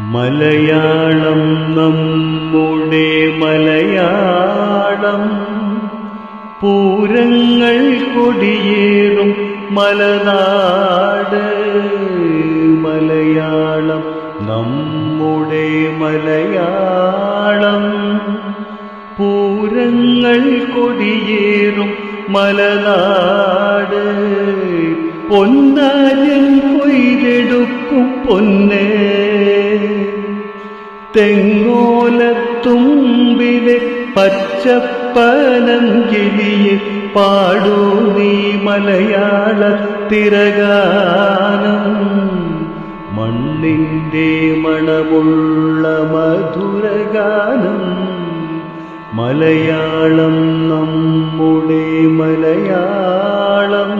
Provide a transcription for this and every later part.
മലയാളം നമ്മുടെ മലയാളം. പൂരങ്ങൾ കൊടിയേറും മലനാട്. മലയാളം നമ്മുടെ മലയാളം. പൂരങ്ങൾ കൊടിയേറും മലനാട്. പൊന്നാരൻ കൊയ്തെടുക്കും പൊന്നേ തെങ്ങോലത്തുമ്പിലെ പച്ചപ്പനം പച്ചപ്പനങ്കിലിയെ പാടൂ നീ മലയാള തിരഗാനം മണ്ണിന്റെ മണമുള്ള മധുരഗാനം. മലയാളം നമ്മുടെ മലയാളം.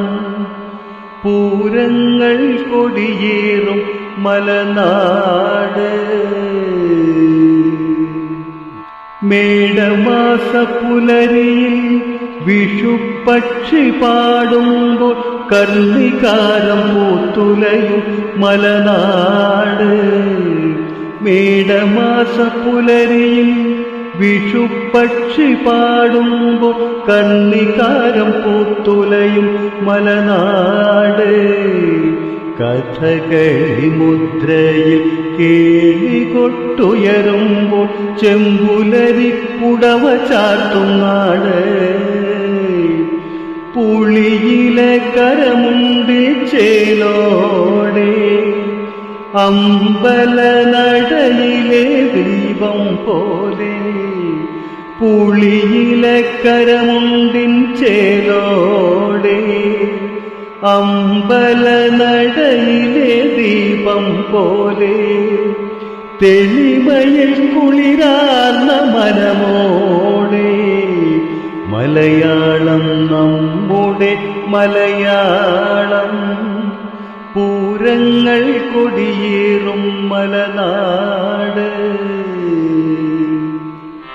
പൂരങ്ങൾ കൊടിയേറും മലനാട്. മേടമാസ പുലരിയിൽ വിഷുപക്ഷി പാടുമ്പോൾ കർണികാരം പൂത്തുലയും മലനാട്. മേടമാസ പുലരിയിൽ വിഷുപക്ഷി പാടുമ്പോൾ കർണികാരം പൂത്തുലയും മലനാട്. കഥകളി മുദ്രയിൽ കേളി കൊട്ടുയരുമ്പോൾ ചെമ്പുലരി പുടവ ചാർത്തും പുളിയിലെ കരമുണ്ടി ചേലോടെ അമ്പല നടയിലെ ദീപം പോലെ പുളിയിലെ കരമുണ്ടിൻ ചേലോടെ അമ്പല നടയിലെ ദീപം പോലെ തെളിമയിൽ കുളിരാർന്ന മനമോടെ മലയാളം നമ്മുടെ മലയാളം. പൂരങ്ങൾ കൊടിയേറും മലനാട്.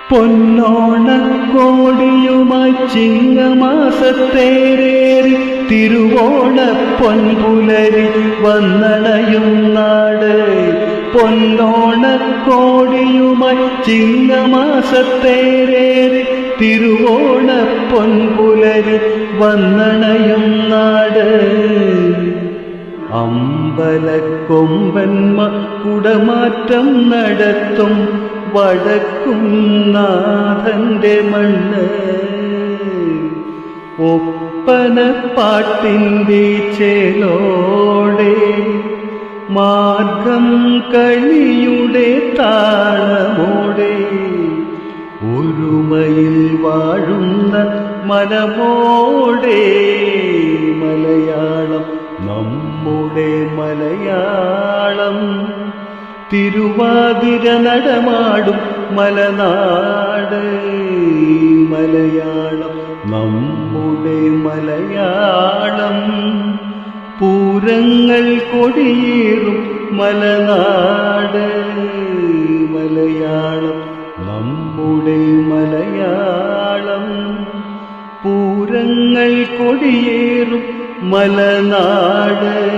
പൊന്നോണക്കോടിയുമായി ചിങ്ങമാസത്തേരേറി തിരുവോണ പൊൻപുലരി വന്നണയും നാട്. പൊന്നോണക്കോടിയുമായി ചിങ്ങമാസത്തേരേറി തിരുവോണ പൊൻപുലരി വന്നണയും നാട്. അമ്പലക്കൊമ്പന്മ കുടമാറ്റം നടത്തും വടക്കും നാഥന്റെ മണ്ണ്. പാട്ടിന്റെ ചേലോടെ മാർഗം കളിയുടെ താളമോടെ ഒരുമയിൽ വാഴുന്ന മനമോടെ മലയാളം നമ്മുടെ മലയാളം. തിരുവാതിര നടമാടും മലനാട്. മലയാളം നമ്മുടെ മലയാളം. പൂരങ്ങൾ കൊടിയേറും മലനാട്. മലയാളം നമ്മുടെ മലയാളം. പൂരങ്ങൾ കൊടിയേറും മലനാട്.